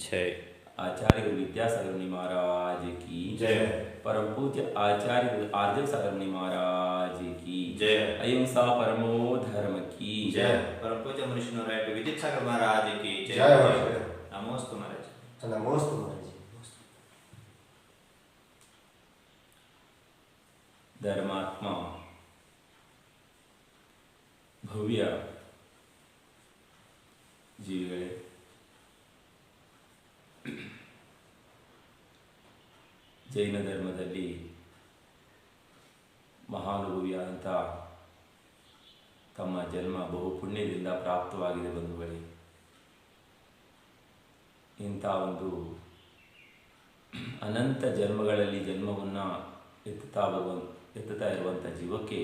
जय आचार्य विद्यासागर मुनि महाराज की जय। परम पूज्य आचार्य आर्जव सागर मुनि महाराज की जय। अहिंसा परमो धर्म की जय परम पूज्य मनुष्य विद्युत सागर महाराज की जय हो। नमोस्तु महाराज नमोस्तु महाराज ಧರ್ಮಾತ್ಮ ಭವ್ಯ ಜೀವಿಗಳೇ ಜೈನ ಧರ್ಮದಲ್ಲಿ ಮಹಾನುಭವಿಯಾದಂಥ ತಮ್ಮ ಜನ್ಮ ಬಹು ಪುಣ್ಯದಿಂದ ಪ್ರಾಪ್ತವಾಗಿದೆ ಬಂಧುಗಳೇ. ಇಂಥ ಒಂದು ಅನಂತ ಜನ್ಮಗಳಲ್ಲಿ ಜನ್ಮವನ್ನು ಎತ್ತುತ್ತಾ ಬರುವ ಎತ್ತುತ್ತಾ ಇರುವಂಥ ಜೀವಕ್ಕೆ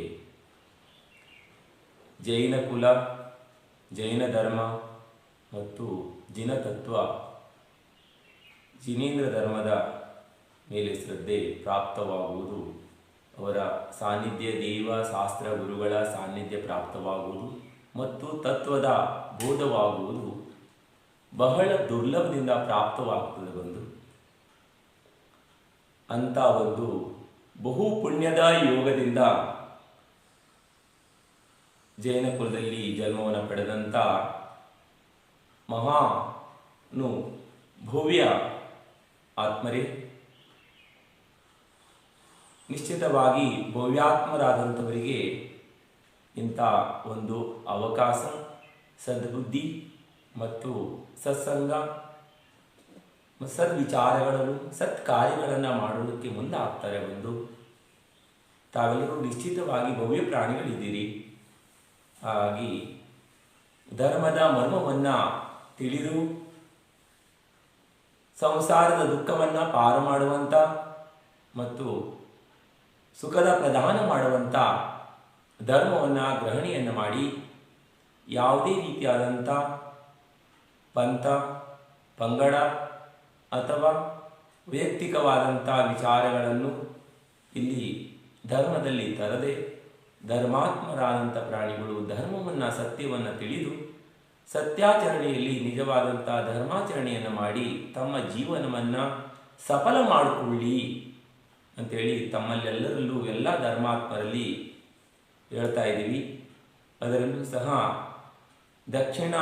ಜೈನ ಕುಲ, ಜೈನ ಧರ್ಮ ಮತ್ತು ಜಿನ ತತ್ವ ಜಿನೇಂದ್ರ ಧರ್ಮದ ಮೇಲೆ ಶ್ರದ್ಧೆ ಪ್ರಾಪ್ತವಾಗುವುದು. ಅವರ ಸಾನ್ನಿಧ್ಯ ದೇವ, ಶಾಸ್ತ್ರ, ಗುರುಗಳ ಸಾನ್ನಿಧ್ಯ ಪ್ರಾಪ್ತವಾಗುವುದು ಮತ್ತು ತತ್ವದ ಬೋಧವಾಗುವುದು ಬಹಳ ದುರ್ಲಭದಿಂದ ಪ್ರಾಪ್ತವಾಗ್ತದೆ ಒಂದು ಅಂತ ಒಂದು ಬಹು ಪುಣ್ಯದ ಯೋಗದಿಂದ ಜೈನ ಕುಲದಲ್ಲಿ ಜನ್ಮವನ್ನು ಪಡೆದಂಥ ಮಹಾನು ಭವ್ಯ ಆತ್ಮರೇ ನಿಶ್ಚಿತವಾಗಿ ಭವ್ಯಾತ್ಮರಾದಂಥವರಿಗೆ ಇಂಥ ಒಂದು ಅವಕಾಶ, ಸದ್ಬುದ್ಧಿ ಮತ್ತು ಸತ್ಸಂಗ ಸದ್ವಿಚಾರಗಳನ್ನು, ಸತ್ಕಾರ್ಯಗಳನ್ನು ಮಾಡುವುದಕ್ಕೆ ಮುಂದಾಗ್ತಾರೆ ಒಂದು. ತಾವೆಲ್ಲರೂ ನಿಶ್ಚಿತವಾಗಿ ಭವ್ಯ ಪ್ರಾಣಿಗಳಿದ್ದೀರಿ. ಹಾಗಾಗಿ ಧರ್ಮದ ಮರ್ಮವನ್ನು ತಿಳಿದು, ಸಂಸಾರದ ದುಃಖವನ್ನು ಪಾರು ಮಾಡುವಂಥ ಮತ್ತು ಸುಖದ ಪ್ರದಾನ ಮಾಡುವಂಥ ಧರ್ಮವನ್ನು ಗ್ರಹಣೆಯನ್ನು ಮಾಡಿ ಯಾವುದೇ ರೀತಿಯಾದಂಥ ಪಂಥ, ಪಂಗಡ ಅಥವಾ ವೈಯಕ್ತಿಕವಾದಂಥ ವಿಚಾರಗಳನ್ನು ಇಲ್ಲಿ ಧರ್ಮದಲ್ಲಿ ತರದೆ ಧರ್ಮಾತ್ಮರಾದಂಥ ಪ್ರಾಣಿಗಳು ಧರ್ಮವನ್ನು, ಸತ್ಯವನ್ನು ತಿಳಿದು ಸತ್ಯಾಚರಣೆಯಲ್ಲಿ ನಿಜವಾದಂಥ ಧರ್ಮಾಚರಣೆಯನ್ನು ಮಾಡಿ ತಮ್ಮ ಜೀವನವನ್ನು ಸಫಲ ಮಾಡಿಕೊಳ್ಳಿ ಅಂತೇಳಿ ತಮ್ಮಲ್ಲೆಲ್ಲರಲ್ಲೂ ಎಲ್ಲ ಧರ್ಮಾತ್ಮರಲ್ಲಿ ಹೇಳ್ತಾ ಇದ್ದೀವಿ. ಅದರಲ್ಲೂ ಸಹ ದಕ್ಷಿಣ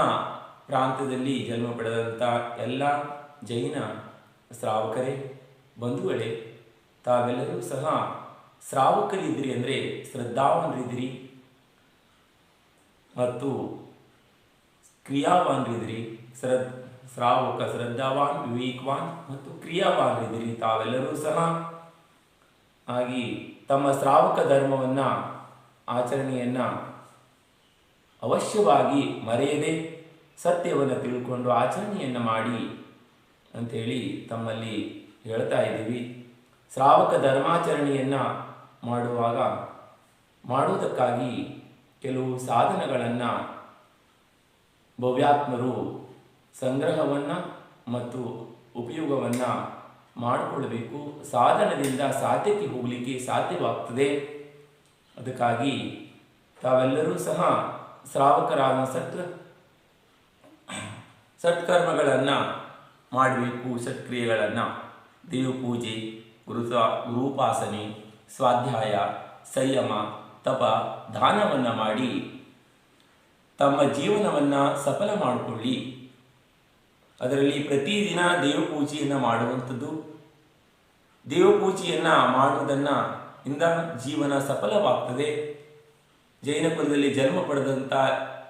ಪ್ರಾಂತ್ಯದಲ್ಲಿ ಜನ್ಮ ಪಡೆದಂಥ ಎಲ್ಲ ಜೈನ ಶ್ರಾವಕರೇ, ಬಂಧುಗಳೇ, ತಾವೆಲ್ಲರೂ ಸಹ ಶ್ರಾವಕರಿದ್ರಿ ಅಂದರೆ ಶ್ರದ್ಧಾವನರಿದ್ದೀರಿ ಮತ್ತು ಕ್ರಿಯಾವಾನರಿದ್ದೀರಿ. ಶ್ರದ್, ಶ್ರಾವಕ ಶ್ರದ್ಧಾವಾನ್, ವಿವೇಕವಾನ್ ಮತ್ತು ಕ್ರಿಯಾವಾನರಿದ್ದೀರಿ. ತಾವೆಲ್ಲರೂ ಸಹ ಆಗಿ ತಮ್ಮ ಶ್ರಾವಕ ಧರ್ಮವನ್ನು, ಆಚರಣೆಯನ್ನು ಅವಶ್ಯವಾಗಿ ಮರೆಯದೆ ಸತ್ಯವನ್ನು ತಿಳ್ಕೊಂಡು ಆಚರಣೆಯನ್ನು ಮಾಡಿ ಅಂಥೇಳಿ ತಮ್ಮಲ್ಲಿ ಹೇಳ್ತಾ ಇದ್ದೀವಿ. ಶ್ರಾವಕ ಧರ್ಮಾಚರಣೆಯನ್ನು ಮಾಡುವಾಗ ಮಾಡುವುದಕ್ಕಾಗಿ ಕೆಲವು ಸಾಧನಗಳನ್ನು ಭವ್ಯಾತ್ಮರು ಸಂಗ್ರಹವನ್ನು ಮತ್ತು ಉಪಯೋಗವನ್ನು ಮಾಡಿಕೊಳ್ಳಬೇಕು. ಸಾಧನದಿಂದ ಸಾಧ್ಯಕ್ಕೆ ಹೋಗಲಿಕ್ಕೆ ಸಾಧ್ಯವಾಗ್ತದೆ. ಅದಕ್ಕಾಗಿ ತಾವೆಲ್ಲರೂ ಸಹ ಶ್ರಾವಕರಾದ ಸತ್ ಸತ್ಕರ್ಮಗಳನ್ನು ಮಾಡಬೇಕು, ಸತ್ಕ್ರಿಯೆಗಳನ್ನು. ದೇವಪೂಜೆ ಗುರುತ ಗುರುಪಾಸನೆ ಸ್ವಾಧ್ಯಾಯ, ಸಂಯಮ, ತಪ, ದಾನವನ್ನು ಮಾಡಿ ತಮ್ಮ ಜೀವನವನ್ನು ಸಫಲ ಮಾಡಿಕೊಳ್ಳಿ. ಅದರಲ್ಲಿ ಪ್ರತಿದಿನ ದೇವಪೂಜೆಯನ್ನು ಮಾಡುವಂಥದ್ದು. ದೇವಪೂಜೆಯನ್ನು ಮಾಡುವುದನ್ನು ಇಂದ ಜೀವನ ಸಫಲವಾಗ್ತದೆ. ಜೈನ ಕುಲದಲ್ಲಿ ಜನ್ಮ ಪಡೆದಂಥ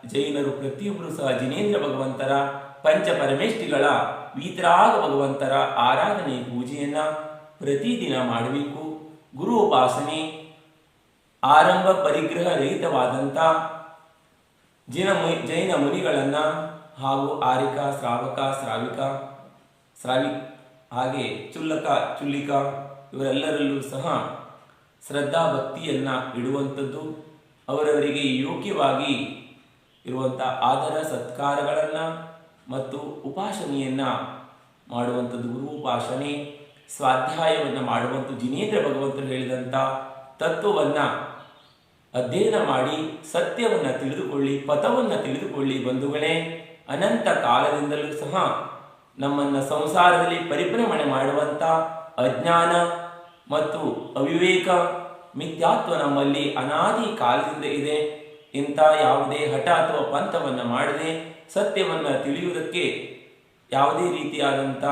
ಜೈನರು ಪ್ರತಿಯೊಬ್ಬರು ಸಹ ಜಿನೇಂದ್ರ ಭಗವಂತರ, ಪಂಚ ಪರಮೇಷ್ಠಿಗಳ, ವೀತರಾಗ ಭಗವಂತರ ಆರಾಧನೆ, ಪೂಜೆಯನ್ನು ಪ್ರತಿದಿನ ಮಾಡಬೇಕು. ಗುರು ಉಪಾಸನೆ, ಆರಂಭ ಪರಿಗ್ರಹ ರಹಿತವಾದಂಥ ಜಿನ ಜೈನ ಮುನಿಗಳನ್ನು ಹಾಗೂ ಆರಿಕ, ಶ್ರಾವಕ, ಶ್ರಾವಿಕ, ಶ್ರಾವಿ, ಹಾಗೆ ಚುಲ್ಲಕ, ಚುಲ್ಲಿಕ, ಇವರೆಲ್ಲರಲ್ಲೂ ಸಹ ಶ್ರದ್ಧಾ ಭಕ್ತಿಯನ್ನು ಇಡುವಂಥದ್ದು, ಅವರವರಿಗೆ ಯೋಗ್ಯವಾಗಿ ಇರುವಂಥ ಆದರ, ಸತ್ಕಾರಗಳನ್ನು ಮತ್ತು ಉಪಾಸನೆಯನ್ನು ಮಾಡುವಂಥದ್ದು. ಗುರು ಉಪಾಸನೆ, ಸ್ವಾಧ್ಯಾಯವನ್ನು ಮಾಡುವಂಥ ಜಿನೇಂದ್ರ ಭಗವಂತರು ಹೇಳಿದಂಥ ತತ್ವವನ್ನು ಅಧ್ಯಯನ ಮಾಡಿ, ಸತ್ಯವನ್ನು ತಿಳಿದುಕೊಳ್ಳಿ, ಪಥವನ್ನು ತಿಳಿದುಕೊಳ್ಳಿ ಬಂಧುಗಳೇ. ಅನಂತ ಕಾಲದಿಂದಲೂ ಸಹ ನಮ್ಮನ್ನ ಸಂಸಾರದಲ್ಲಿ ಪರಿಭ್ರಮಣೆ ಮಾಡುವಂತ ಅಜ್ಞಾನ ಮತ್ತು ಅವಿವೇಕ ಮಿಥ್ಯಾತ್ವ ನಮ್ಮಲ್ಲಿ ಅನಾದಿ ಕಾಲದಿಂದ ಇದೆ. ಇಂಥ ಯಾವುದೇ ಹಠ ಅಥವಾ ಪಂಥವನ್ನು ಮಾಡದೆ ಸತ್ಯವನ್ನು ತಿಳಿಯುವುದಕ್ಕೆ ಯಾವುದೇ ರೀತಿಯಾದಂಥ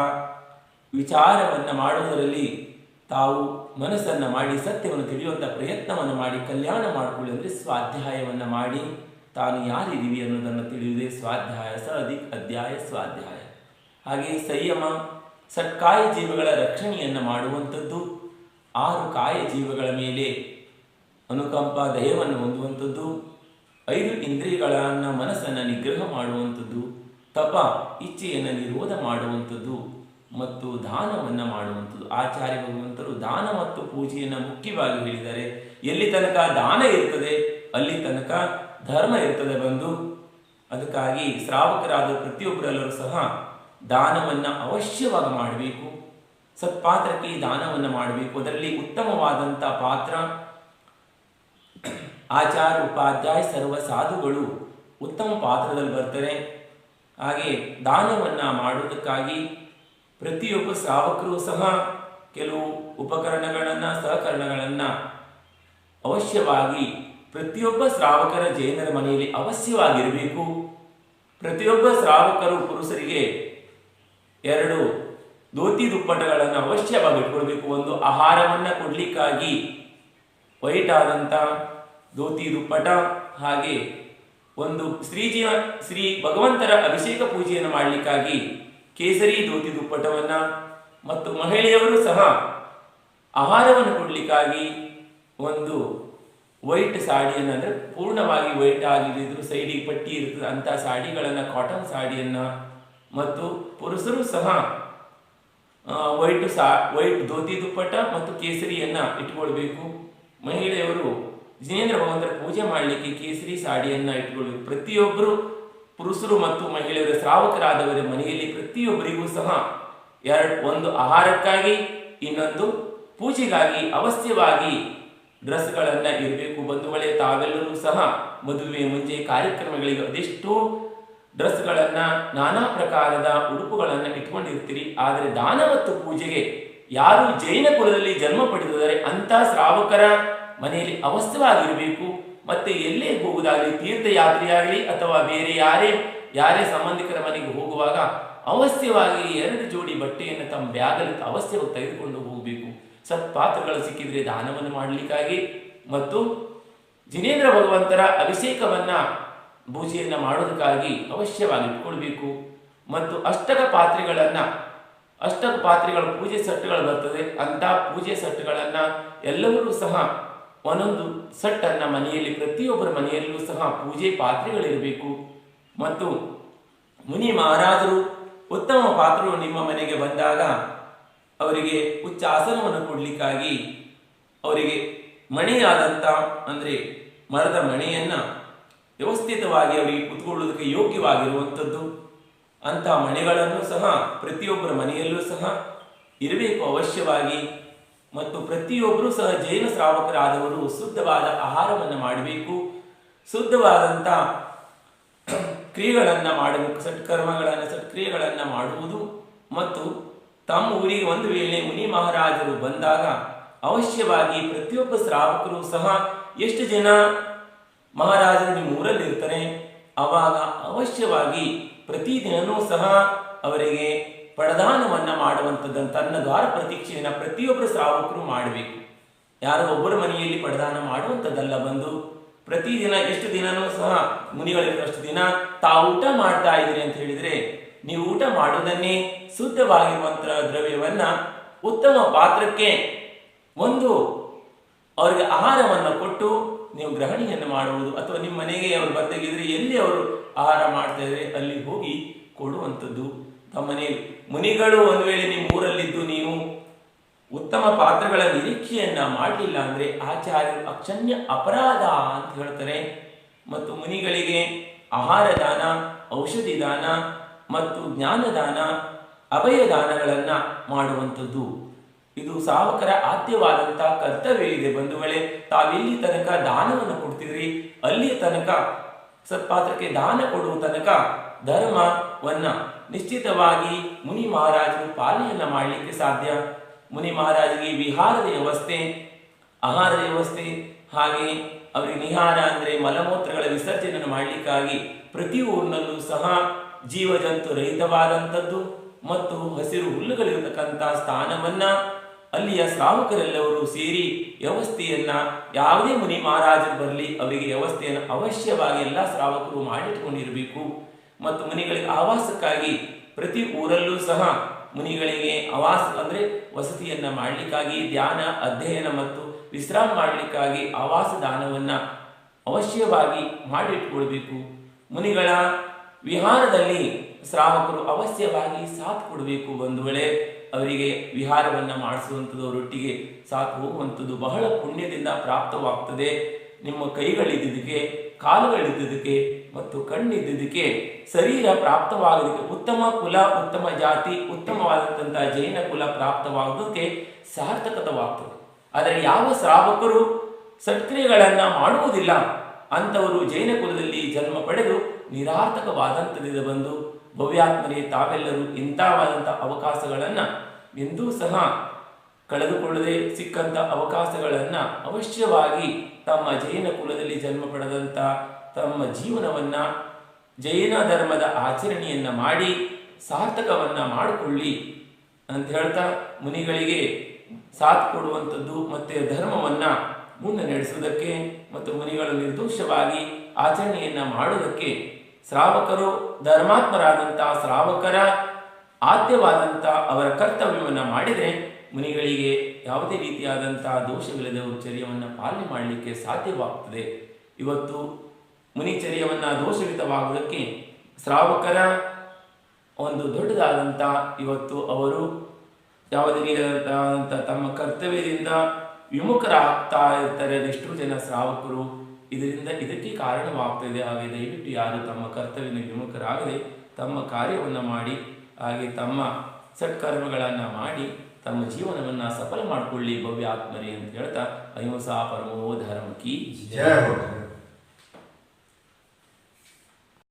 ವಿಚಾರವನ್ನು ಮಾಡುವುದರಲ್ಲಿ ತಾವು ಮನಸ್ಸನ್ನು ಮಾಡಿ ಸತ್ಯವನ್ನು ತಿಳಿಯುವಂಥ ಪ್ರಯತ್ನವನ್ನು ಮಾಡಿ, ಕಲ್ಯಾಣ ಮಾಡಿಕೊಳ್ಳಿ ಅಂದರೆ ಸ್ವಾಧ್ಯಾಯವನ್ನು ಮಾಡಿ. ತಾನು ಯಾರಿದ್ದೀವಿ ಅನ್ನೋದನ್ನು ತಿಳಿಯುವುದೇ ಸ್ವಾಧ್ಯಾಯ, ಸ ಅಧಿಕ್ ಅಧ್ಯಾಯ, ಸ್ವಾಧ್ಯಾಯ. ಹಾಗೆ ಸಂಯಮ ಸಟ್ಕಾಯ ಜೀವಗಳ ರಕ್ಷಣೆಯನ್ನು ಮಾಡುವಂಥದ್ದು, ಆರು ಕಾಯ ಜೀವಗಳ ಮೇಲೆ ಅನುಕಂಪ ದಯವನ್ನು ಹೊಂದುವಂಥದ್ದು, ಐದು ಇಂದ್ರಿಯಗಳನ್ನು ಮನಸ್ಸನ್ನು ನಿಗ್ರಹ ಮಾಡುವಂಥದ್ದು, ತಪ, ಇಚ್ಛೆಯನ್ನು ನಿರೋಧ ಮಾಡುವಂಥದ್ದು ಮತ್ತು ದಾನವನ್ನು ಮಾಡುವಂಥದ್ದು. ಆಚಾರ್ಯ ಭಗವಂತರು ದಾನ ಮತ್ತು ಪೂಜೆಯನ್ನು ಮುಖ್ಯವಾಗಿ ಹೇಳಿದ್ದಾರೆ. ಎಲ್ಲಿ ತನಕ ದಾನ ಇರ್ತದೆ, ಅಲ್ಲಿ ತನಕ ಧರ್ಮ ಇರ್ತದೆ ಬಂದು. ಅದಕ್ಕಾಗಿ ಶ್ರಾವಕರಾದ ಪ್ರತಿಯೊಬ್ಬರಲ್ಲರೂ ಸಹ ದಾನವನ್ನು ಅವಶ್ಯವಾಗಿ ಮಾಡಬೇಕು. ಸತ್ಪಾತ್ರಕ್ಕೆ ದಾನವನ್ನು ಮಾಡಬೇಕು. ಅದರಲ್ಲಿ ಉತ್ತಮವಾದಂಥ ಪಾತ್ರ ಆಚಾರ, ಉಪಾಧ್ಯಾಯ, ಸರ್ವ ಸಾಧುಗಳು ಉತ್ತಮ ಪಾತ್ರದಲ್ಲಿ ಬರ್ತಾರೆ. ಹಾಗೆ ದಾನವನ್ನು ಮಾಡುವುದಕ್ಕಾಗಿ ಪ್ರತಿಯೊಬ್ಬ ಶ್ರಾವಕರು ಸಹ ಕೆಲವು ಉಪಕರಣಗಳನ್ನು, ಸಹಕರಣಗಳನ್ನು ಅವಶ್ಯವಾಗಿ ಪ್ರತಿಯೊಬ್ಬ ಶ್ರಾವಕರ ಜೈನರ ಮನೆಯಲ್ಲಿ ಅವಶ್ಯವಾಗಿರಬೇಕು. ಪ್ರತಿಯೊಬ್ಬ ಶ್ರಾವಕರು ಪುರುಷರಿಗೆ ಎರಡು ಧೋತಿ ದುಪ್ಪಟಗಳನ್ನು ಅವಶ್ಯವಾಗಿ ಇಟ್ಕೊಳ್ಬೇಕು. ಒಂದು ಆಹಾರವನ್ನು ಕೊಡಲಿಕ್ಕಾಗಿ ವೈಟ್ ಆದಂಥ ಧೋತಿ ದುಪ್ಪಟ, ಹಾಗೆ ಒಂದು ಶ್ರೀಜಿಯ ಶ್ರೀ ಭಗವಂತರ ಅಭಿಷೇಕ ಪೂಜೆಯನ್ನು ಮಾಡಲಿಕ್ಕಾಗಿ ಕೇಸರಿ ಧೋತಿ ದುಪ್ಪಟವನ್ನು, ಮತ್ತು ಮಹಿಳೆಯವರು ಸಹ ಆಹಾರವನ್ನು ಕೊಡಲಿಕ್ಕಾಗಿ ಒಂದು ವೈಟ್ ಸಾಡಿಯನ್ನು ಅಂದರೆ ಪೂರ್ಣವಾಗಿ ವೈಟ್ ಆಗಿದ್ದು ಸೈಡಿಗೆ ಪಟ್ಟಿ ಇರ್ತದೆ ಅಂಥ ಸಾಡಿಗಳನ್ನು ಕಾಟನ್ ಸಾಡಿಯನ್ನು. ಮತ್ತು ಪುರುಷರು ಸಹ ವೈಟ್ ಸಾ, ವೈಟ್ ಧೋತಿ ದುಪ್ಪಟ ಮತ್ತು ಕೇಸರಿಯನ್ನು ಇಟ್ಕೊಳ್ಬೇಕು. ಮಹಿಳೆಯವರು ಜಿನೇಂದ್ರ ಭಗವಂತರ ಪೂಜೆ ಮಾಡಲಿಕ್ಕೆ ಕೇಸರಿ ಸಾಡಿಯನ್ನು ಇಟ್ಕೊಳ್ಬೇಕು. ಪ್ರತಿಯೊಬ್ಬರು ಪುರುಷರು ಮತ್ತು ಮಹಿಳೆಯರ ಶ್ರಾವಕರಾದವರ ಮನೆಯಲ್ಲಿ ಪ್ರತಿಯೊಬ್ಬರಿಗೂ ಸಹ ಎರಡು, ಒಂದು ಆಹಾರಕ್ಕಾಗಿ, ಇನ್ನೊಂದು ಪೂಜೆಗಾಗಿ, ಅವಶ್ಯವಾಗಿ ಡ್ರೆಸ್ಗಳನ್ನು ಇರಬೇಕು, ಬಂಧುಗಳೇ, ತಾವೆಲ್ಲರೂ ಸಹ ಮದುವೆ ಮುಂಚೆ ಕಾರ್ಯಕ್ರಮಗಳಿಗೆ ಅದೆಷ್ಟೋ ಡ್ರೆಸ್ಗಳನ್ನು ನಾನಾ ಪ್ರಕಾರದ ಉಡುಪುಗಳನ್ನು ಇಟ್ಕೊಂಡಿರ್ತೀರಿ. ಆದರೆ ದಾನ ಮತ್ತು ಪೂಜೆಗೆ ಯಾರು ಜೈನ ಕುಲದಲ್ಲಿ ಜನ್ಮ ಪಡೆದಿದ್ದಾರೆ ಅಂತ ಶ್ರಾವಕರ ಮನೆಯಲ್ಲಿ ಅವಸ್ಥವಾಗಿರಬೇಕು ಮತ್ತೆ ಎಲ್ಲೇ ಹೋಗುವುದಾಗಲಿ, ತೀರ್ಥಯಾತ್ರೆಯಾಗಲಿ ಅಥವಾ ಬೇರೆ ಯಾರೇ ಯಾರೇ ಸಂಬಂಧಿಕರ ಮನೆಗೆ ಹೋಗುವಾಗ ಅವಶ್ಯವಾಗಿ ಎರಡು ಜೋಡಿ ಬಟ್ಟೆಯನ್ನು ತಮ್ಮ ಬ್ಯಾಗಲ್ಲಿ ಅವಶ್ಯವಾಗಿ ತೆಗೆದುಕೊಂಡು ಹೋಗಬೇಕು. ಸತ್ಪಾತ್ರಗಳು ಸಿಕ್ಕಿದರೆ ದಾನವನ್ನು ಮಾಡಲಿಕ್ಕಾಗಿ ಮತ್ತು ಜಿನೇಂದ್ರ ಭಗವಂತರ ಅಭಿಷೇಕವನ್ನು ಪೂಜೆಯನ್ನ ಮಾಡೋದಕ್ಕಾಗಿ ಅವಶ್ಯವಾಗಿ ಇಟ್ಕೊಳ್ಬೇಕು ಮತ್ತು ಅಷ್ಟಕ ಪಾತ್ರೆಗಳನ್ನು, ಅಷ್ಟಕ ಪಾತ್ರೆಗಳ ಪೂಜೆ ಸಟ್ಟುಗಳು ಬರ್ತದೆ. ಅಂತ ಪೂಜೆ ಸಟ್ಟುಗಳನ್ನು ಎಲ್ಲರೂ ಸಹ ಒಂದೊಂದು ಸೆಟ್ಟನ್ನು ಮನೆಯಲ್ಲಿ, ಪ್ರತಿಯೊಬ್ಬರ ಮನೆಯಲ್ಲೂ ಸಹ ಪೂಜೆ ಪಾತ್ರೆಗಳಿರಬೇಕು. ಮತ್ತು ಮುನಿ ಮಹಾರಾಜರು ಉತ್ತಮ ಪಾತ್ರರು ನಿಮ್ಮ ಮನೆಗೆ ಬಂದಾಗ ಅವರಿಗೆ ಉಚ್ಚ ಆಸನವನ್ನು ಕೊಡಲಿಕ್ಕಾಗಿ ಅವರಿಗೆ ಮಣಿಯಾದಂಥ ಅಂದರೆ ಮರದ ಮಣಿಯನ್ನ ವ್ಯವಸ್ಥಿತವಾಗಿ ಅವರಿಗೆ ಕುತ್ಕೊಳ್ಳೋದಕ್ಕೆ ಯೋಗ್ಯವಾಗಿರುವಂಥದ್ದು. ಅಂಥ ಮಣಿಗಳನ್ನು ಸಹ ಪ್ರತಿಯೊಬ್ಬರ ಮನೆಯಲ್ಲೂ ಸಹ ಇರಬೇಕು ಅವಶ್ಯವಾಗಿ. ಮತ್ತು ಪ್ರತಿಯೊಬ್ಬರೂ ಸಹ ಜೈನ ಶ್ರಾವಕರಾದವರು ಶುದ್ಧವಾದ ಆಹಾರವನ್ನು ಮಾಡಬೇಕು. ಶುದ್ಧವಾದಂಥ ಕ್ರಿಯೆಗಳನ್ನು ಮಾಡಬೇಕು ಸತ್ಕರ್ಮಗಳನ್ನು, ಸತ್ಕ್ರಿಯೆಗಳನ್ನು ಮಾಡುವುದು. ಮತ್ತು ತಮ್ಮ ಊರಿಗೆ ಒಂದು ವೇಳೆ ಮುನಿ ಮಹಾರಾಜರು ಬಂದಾಗ ಅವಶ್ಯವಾಗಿ ಪ್ರತಿಯೊಬ್ಬ ಶ್ರಾವಕರು ಸಹ ಎಷ್ಟು ಜನ ಮಹಾರಾಜರು ನಿಮ್ಮ ಊರಲ್ಲಿ ಇರ್ತಾರೆ, ಅವಾಗ ಅವಶ್ಯವಾಗಿ ಪ್ರತಿದಿನನೂ ಸಹ ಅವರಿಗೆ ಪಡದಾನವನ್ನ ಮಾಡುವಂಥದ್ದನ್ನು ತನ್ನ ದ್ವಾರ ಪ್ರತೀಕ್ಷೆಯನ್ನು ಪ್ರತಿಯೊಬ್ಬರು ಶ್ರಾವಕರು ಮಾಡಬೇಕು. ಯಾರೋ ಒಬ್ಬರ ಮನೆಯಲ್ಲಿ ಪಡದಾನ ಮಾಡುವಂಥದ್ದಲ್ಲ ಬಂದು ಪ್ರತಿದಿನ ಎಷ್ಟು ದಿನನೂ ಸಹ ಮುನಿಗಳಿರುವಷ್ಟು ದಿನ ತಾವು ಊಟ ಮಾಡ್ತಾ ಇದ್ರಿ ಅಂತ ಹೇಳಿದ್ರೆ ನೀವು ಊಟ ಮಾಡುವುದನ್ನೇ ಶುದ್ಧವಾಗಿರುವಂತಹ ದ್ರವ್ಯವನ್ನ ಉತ್ತಮ ಪಾತ್ರಕ್ಕೆ ಒಂದು ಅವರಿಗೆ ಆಹಾರವನ್ನು ಕೊಟ್ಟು ನೀವು ಗ್ರಹಣಿಯನ್ನು ಮಾಡುವುದು ಅಥವಾ ನಿಮ್ಮ ಮನೆಗೆ ಅವರು ಬರ್ದಾಗಿದ್ರೆ ಎಲ್ಲಿ ಅವರು ಆಹಾರ ಮಾಡ್ತಾ ಅಲ್ಲಿ ಹೋಗಿ ಕೊಡುವಂಥದ್ದು. ತಮ್ಮನೆಯಲ್ಲಿ ಮುನಿಗಳು ಒಂದು ವೇಳೆ ನಿಮ್ಮ ಊರಲ್ಲಿದ್ದು ನೀವು ಉತ್ತಮ ಪಾತ್ರಗಳ ನಿರೀಕ್ಷೆಯನ್ನ ಮಾಡಲಿಲ್ಲ ಅಂದ್ರೆ ಆಚಾರ್ಯರು ಅಕ್ಷನ್ಯ ಅಪರಾಧ ಅಂತ ಹೇಳ್ತಾರೆ. ಮತ್ತು ಮುನಿಗಳಿಗೆ ಆಹಾರ ದಾನ, ಔಷಧಿ ದಾನ ಮತ್ತು ಜ್ಞಾನದಾನ, ಅಭಯದಾನಗಳನ್ನು ಮಾಡುವಂಥದ್ದು. ಇದು ಸಾವಕರ ಆದ್ಯವಾದಂತಹ ಕರ್ತವ್ಯ ಇದೆ ಬಂಧುಗಳೇ. ತಾವೆಲ್ಲಿ ತನಕ ದಾನವನ್ನು ಕೊಡ್ತಿದ್ರಿ ಅಲ್ಲಿಯ ತನಕ ಸತ್ಪಾತ್ರಕ್ಕೆ ದಾನ ಕೊಡುವ ತನಕ ಧರ್ಮವನ್ನ ನಿಶ್ಚಿತವಾಗಿ ಮುನಿ ಮಹಾರಾಜರು ಪಾಲನೆಯನ್ನ ಮಾಡಲಿಕ್ಕೆ ಸಾಧ್ಯ. ಮುನಿ ಮಹಾರಾಜರಿಗೆ ವಿಹಾರದ ವ್ಯವಸ್ಥೆ, ಆಹಾರದ ವ್ಯವಸ್ಥೆ, ಹಾಗೆ ಅವರಿಗೆ ನಿಹಾರ ಅಂದ್ರೆ ಮಲಮೂತ್ರಗಳ ವಿಸರ್ಜನೆಯನ್ನು ಮಾಡಲಿಕ್ಕಾಗಿ ಪ್ರತಿ ಊರಿನಲ್ಲೂ ಸಹ ಜೀವಜಂತು ರಹಿತವಾದಂಥದ್ದು ಮತ್ತು ಹಸಿರು ಹುಲ್ಲುಗಳಿರತಕ್ಕಂಥ ಸ್ಥಾನವನ್ನ ಅಲ್ಲಿಯ ಶ್ರಾವಕರೆಲ್ಲವರು ಸೇರಿ ವ್ಯವಸ್ಥೆಯನ್ನ ಯಾವುದೇ ಮುನಿ ಮಹಾರಾಜರು ಬರಲಿ, ಅವರಿಗೆ ವ್ಯವಸ್ಥೆಯನ್ನು ಅವಶ್ಯವಾಗಿ ಎಲ್ಲ ಶ್ರಾವಕರು ಮಾಡಿಟ್ಕೊಂಡಿರಬೇಕು ಮತ್ತು ಮುನಿಗಳಿಗೆ ಆವಾಸಕ್ಕಾಗಿ ಪ್ರತಿ ಊರಲ್ಲೂ ಸಹ ಮುನಿಗಳಿಗೆ ಆವಾಸ ಅಂದ್ರೆ ವಸತಿಯನ್ನ ಮಾಡಲಿಕ್ಕಾಗಿ, ಧ್ಯಾನ, ಅಧ್ಯಯನ ಮತ್ತು ವಿಶ್ರಾಮ ಮಾಡಲಿಕ್ಕಾಗಿ ಆವಾಸ ದಾನವನ್ನ ಅವಶ್ಯವಾಗಿ ಮಾಡಿಟ್ಕೊಳ್ಬೇಕು ಮುನಿಗಳ ವಿಹಾರದಲ್ಲಿ ಶ್ರಾವಕರು ಅವಶ್ಯವಾಗಿ ಸಾಥ್ ಕೊಡಬೇಕು ಒಂದು ವೇಳೆ ಅವರಿಗೆ ವಿಹಾರವನ್ನು ಮಾಡಿಸುವಂಥದ್ದು ಅವರೊಟ್ಟಿಗೆ ಸಾಥ್ ಹೋಗುವಂಥದ್ದು ಬಹಳ ಪುಣ್ಯದಿಂದ ಪ್ರಾಪ್ತವಾಗ್ತದೆ. ನಿಮ್ಮ ಕೈಗಳಿದ್ದದಕ್ಕೆ, ಕಾಲುಗಳಿದ್ದದಕ್ಕೆ ಮತ್ತು ಕಣ್ಣಿದ್ದದಕ್ಕೆ ಶರೀರ ಪ್ರಾಪ್ತವಾಗೋದಕ್ಕೆ ಉತ್ತಮ ಕುಲ, ಉತ್ತಮ ಜಾತಿ, ಉತ್ತಮವಾದಂತಹ ಜೈನ ಕುಲ ಪ್ರಾಪ್ತವಾಗೋದಕ್ಕೆ ಸಾರ್ಥಕತವಾಗ್ತದೆ. ಆದರೆ ಯಾವ ಶ್ರಾವಕರು ಸತ್ಕ್ರಿಯೆಗಳನ್ನು ಮಾಡುವುದಿಲ್ಲ, ಅಂಥವರು ಜೈನ ಕುಲದಲ್ಲಿ ಜನ್ಮ ಪಡೆದು ನಿರಾರ್ಥಕವಾದಂಥದ್ದು ಬಂದು ಭವ್ಯಾತ್ಮರೇ ತಾವೆಲ್ಲರೂ ಇಂಥವಾದಂಥ ಅವಕಾಶಗಳನ್ನು ಎಂದೂ ಸಹ ಕಳೆದುಕೊಳ್ಳದೆ ಸಿಕ್ಕಂಥ ಅವಕಾಶಗಳನ್ನು ಅವಶ್ಯವಾಗಿ ತಮ್ಮ ಜೈನ ಕುಲದಲ್ಲಿ ಜನ್ಮ ಪಡೆದಂಥ ತಮ್ಮ ಜೀವನವನ್ನು ಜೈನ ಧರ್ಮದ ಆಚರಣೆಯನ್ನು ಮಾಡಿ ಸಾರ್ಥಕವನ್ನು ಮಾಡಿಕೊಳ್ಳಿ ಅಂತ ಹೇಳ್ತಾ ಮುನಿಗಳಿಗೆ ಸಾಥ್ ಕೊಡುವಂಥದ್ದು ಮತ್ತೆ ಧರ್ಮವನ್ನು ಮುಂದೆ ನಡೆಸುವುದಕ್ಕೆ ಮತ್ತು ಮುನಿಗಳು ನಿರ್ದೋಷವಾಗಿ ಆಚರಣೆಯನ್ನು ಮಾಡುವುದಕ್ಕೆ ಶ್ರಾವಕರು ಧರ್ಮಾತ್ಮರಾದಂತಹ ಶ್ರಾವಕರ ಆದ್ಯವಾದಂಥ ಅವರ ಕರ್ತವ್ಯವನ್ನು ಮಾಡಿದರೆ ಮುನಿಗಳಿಗೆ ಯಾವುದೇ ರೀತಿಯಾದಂತಹ ದೋಷಗಳಿದೆ ಚರ್ಯವನ್ನು ಪಾಲನೆ ಮಾಡಲಿಕ್ಕೆ ಸಾಧ್ಯವಾಗ್ತದೆ. ಇವತ್ತು ಮುನಿಚರ್ಯವನ್ನು ದೋಷಯುತವಾಗುವುದಕ್ಕೆ ಶ್ರಾವಕರ ಒಂದು ದೊಡ್ಡದಾದಂಥ ಇವತ್ತು ಅವರು ಯಾವುದೇ ರೀತಿಯಾದಂಥ ತಮ್ಮ ಕರ್ತವ್ಯದಿಂದ ವಿಮುಖರಾಗ್ತಾ ಇರ್ತಾರೆ. ಅದೆಷ್ಟೋ ಜನ ಶ್ರಾವಕರು ಇದರಿಂದ ಇದಕ್ಕೆ ಕಾರಣವಾಗ್ತದೆ. ಹಾಗೆ ದಯವಿಟ್ಟು ಯಾರು ತಮ್ಮ ಕರ್ತವ್ಯ ವಿಮುಖರಾಗದೆ ತಮ್ಮ ಕಾರ್ಯವನ್ನು ಮಾಡಿ, ಹಾಗೆ ತಮ್ಮ ಸತ್ಕರ್ಮಗಳನ್ನು ಮಾಡಿ, ತಮ್ಮ ಜೀವನವನ್ನು ಸಫಲ ಮಾಡಿಕೊಳ್ಳಿ ಭವ್ಯ ಆತ್ಮರೇ ಅಂತ ಹೇಳ್ತಾ ಅಹಿಂಸಾ ಪರಮೋ ಧರ್ಮ ಕಿ ಜಯ